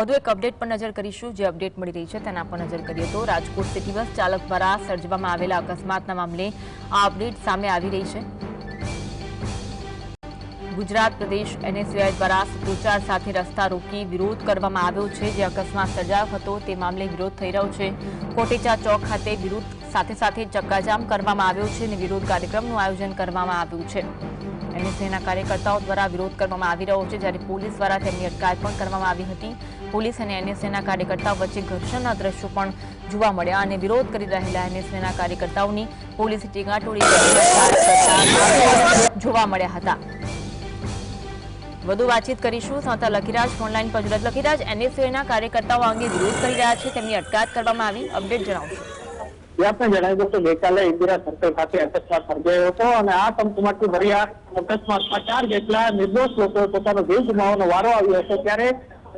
વધુ એક અપડેટ પર નજર કરીશું. જે અપડેટ મળી રહી છે તેના પર નજર કરીએ તો રાજકોટ સિટી બસ ચાલક દ્વારા સર્જવામાં આવેલા અકસ્માતના મામલે આ અપડેટ સામે આવી રહી છે. ગુજરાત પ્રદેશ એનએસયુઆઈ દ્વારા સૂત્રોચ્ચાર સાથે રસ્તા રોકી વિરોધ કરવામાં આવ્યો છે. જે અકસ્માત સર્જાયો હતો તે મામલે વિરોધ થઈ રહ્યો છે. કોટેચા ચોક ખાતે વિરોધ સાથે સાથે ચક્કાજામ કરવામાં આવ્યો છે અને વિરોધ કાર્યક્રમનું આયોજન કરવામાં આવ્યું છે. એનએસયુના કાર્યકર્તાઓ દ્વારા વિરોધ કરવામાં આવી રહ્યો છે. જ્યારે પોલીસ દ્વારા તેમની અટકાયત પણ કરવામાં આવી હતી. પોલીસ અને એનએસએના કાર્યકર્તાઓ વચ્ચે ઘર્ષણના દ્રશ્યો પણ જોવા મળ્યા અને વિરોધ કરી રહેલા એનએસએના કાર્યકર્તાઓની પોલીસે ટીંગાટોળી જોવા મળ્યા હતા. વધુ વાતચીત કરીશું. સંતા લખીરાજ, ફોનલાઈન પર લખીરાજ, એનએસએના કાર્યકર્તાઓ અંગે વિરોધ કરી રહ્યા છે. તેમની અટકાયત કરવામાં આવી. અપડેટ જણાવશો. જે આપણે જણાવી દઉં ગઈકાલે ઇન્દિરા સર્કલ ખાતે અકસ્માત સર્જાયો હતો અને આ ધમધમાટથી ભર્યા અકસ્માતમાં ચાર જેટલા નિર્દોષ લોકો પોતાનો જીવ ગુમાવવાનો વારો આવ્યો હતો ત્યારે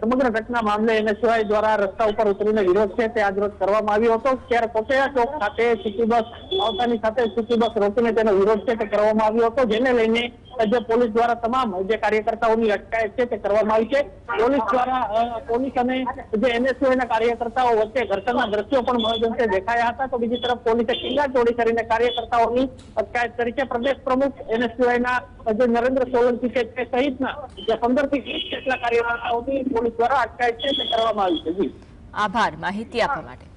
સમગ્ર ઘટના મામલે એનએસયુઆઈ દ્વારા રસ્તા ઉપર ઉતરીને વિરોધ છે તે આજરોજ કરવામાં આવ્યો હતો. ત્યારે કોટેયા ચોક ખાતે સિટી બસ આવતાની સાથે સિટી બસ રોકીને તેનો વિરોધ છે તે કરવામાં આવ્યો હતો, જેને લઈને જે પોલીસ દ્વારા તમામ જે કાર્યકર્તાઓની અટકાયત છે તે કરવામાં આવી છે. પોલીસ દ્વારા પોલીસ અને જે એનએસયુના કાર્યકર્તાઓ વચ્ચે ઘર્ષણના દ્રશ્યો પણ મહદઅંશે દેખાયા હતા. તો બીજી તરફ પોલીસે ટીંગાટોળી કરીને કાર્યકર્તાઓની અટકાયત કરી છે. પ્રદેશ પ્રમુખ એનએસયુઆઈ ના જે નરેન્દ્ર સોલંકી છે તે સહિતના જે પંદરથી વીસ જેટલા કાર્યકર્તાઓની પોલીસ દ્વારા અટકાયત છે તે કરવામાં આવી છે. જી. આભાર. માહિતી આપવા માટે.